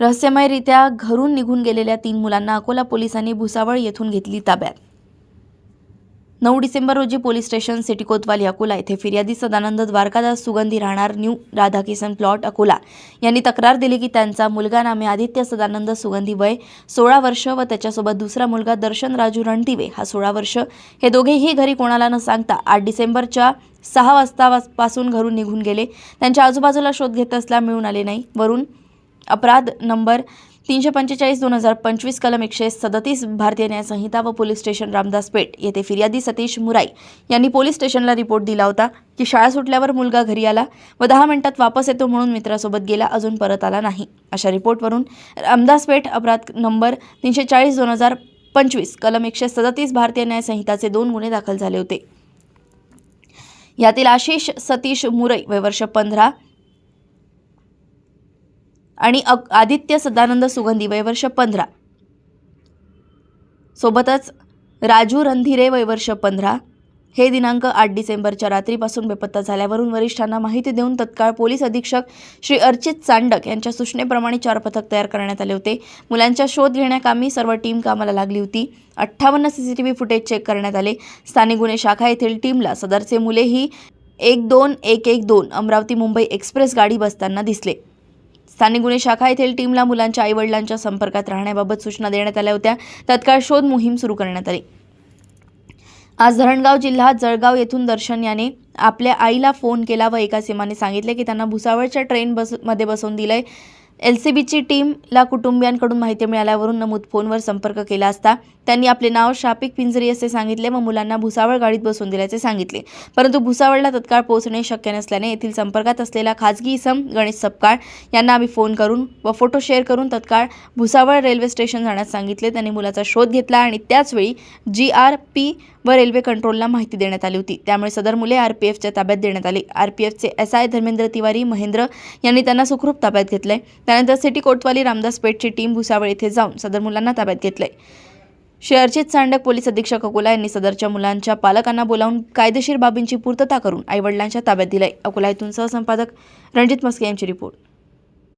रहस्यमयरित्या घरून निघून गेलेल्या तीन मुलांना अकोला पोलिसांनी भुसावळ येथून घेतली ताब्यात. नऊ डिसेंबर रोजी police station city Kotwali Akola येथे फिर्यादी सदानंद द्वारकादास सुगंधी राहणार न्यू राधाकिशन प्लॉट अकोला. यांनी तक्रार दिली की त्यांचा मुलगा नामे आदित्य सदानंद सुगंधी वय सोळा वर्ष व त्याच्यासोबत दुसरा मुलगा दर्शन राजू रणदिवे हा सोळा वर्ष. हे दोघेही घरी कोणाला न सांगता आठ डिसेंबरच्या सहा वाजता पासून घरून निघून गेले. त्यांच्या आजूबाजूला शोध घेत असला मिळून आले नाही. वरून अपराध नंबर तीनशे पंचेचाळीस दोन हजार पंचवीस कलम एकशे सदतीस भारतीय न्याय संहिता व पोलीस स्टेशन रामदास पेठ येथे फिर्यादी सतीश मुराई यांनी पोलीस स्टेशनला रिपोर्ट दिला होता की शाळा सुटल्यावर मुलगा घरी आला व दहा मिनिटात वापस येतो म्हणून मित्रासोबत गेला अजून परत आला नाही. अशा रिपोर्टवरून रामदास पेठ अपराध नंबर तीनशे चाळीस दोन हजार पंचवीस कलम एकशे सदतीस भारतीय न्याय संहिताचे दोन गुन्हे दाखल झाले होते. यातील आशिष सतीश मुरई वय वर्ष पंधरा आणि अक- आदित्य सदानंद सुगंधी वय वर्ष पंधरा. सोबतच राजू रणधिरे वय वर्ष पंधरा. हे दिनांक आठ डिसेंबरच्या रात्रीपासून बेपत्ता झाल्यावरून वरिष्ठांना माहिती देऊन तत्काळ पोलीस अधीक्षक श्री अर्चित चांडक यांच्या सूचनेप्रमाणे चार पथक तयार करण्यात आले होते. मुलांचा शोध घेण्याकामी सर्व टीम कामाला लागली होती. अठ्ठावन्न सीसीटीव्ही फुटेज चेक करण्यात आले. स्थानिक गुन्हे शाखा येथील टीमला सदरचे मुलेही एक दोन एक एक दोन अमरावती मुंबई एक्सप्रेस गाडी बसताना दिसले. स्थानिक गुन्हे शाखा येथील टीमला मुलांच्या आईवडिलांच्या संपर्कात राहण्याबाबत सूचना देण्यात आल्या होत्या. तत्काळ शोध मोहीम सुरू करण्यात आली. आज धरणगाव जिल्हा जळगाव येथून दर्शन याने आपल्या आईला फोन केला व एका सीमाने सांगितले की त्यांना भुसावळच्या ट्रेन बसमध्ये बसवून दिलंय. एल सी बीची टीमला कुटुंबियांकडून माहिती मिळाल्यावरून नमूद फोनवर संपर्क केला असता त्यांनी आपले नाव शापिक पिंजरी असे सांगितले व मुलांना भुसावळ गाडीत बसवून दिल्याचे सांगितले. परंतु भुसावळला तत्काळ पोहोचणे शक्य नसल्याने येथील संपर्कात असलेला खाजगी इसम गणेश सपकाळ यांना आम्ही फोन करून व फोटो शेअर करून तत्काळ भुसावळ रेल्वे स्टेशन जाण्यास सांगितले. त्यांनी मुलाचा शोध घेतला आणि त्याचवेळी जी आर पी व रेल्वे कंट्रोलला माहिती देण्यात आली होती. त्यामुळे सदर मुले आर पी एफच्या ताब्यात देण्यात आली. आर पी एफचे एस आय धर्मेंद्र तिवारी महेंद्र यांनी त्यांना सुखरूप ताब्यात घेतले. त्यानंतर सिटी कोतवाली रामदास पेठची टीम भुसावळ येथे जाऊन सदर मुलांना ताब्यात घेतलंय. श्री अर्चित सांडक पोलीस अधीक्षक अकोला यांनी सदरच्या मुलांच्या पालकांना बोलावून कायदेशीर बाबींची पूर्तता करून आईवडिलांच्या ताब्यात दिलंय. अकोला येथून सहसंपादक रणजित मस्के यांची रिपोर्ट.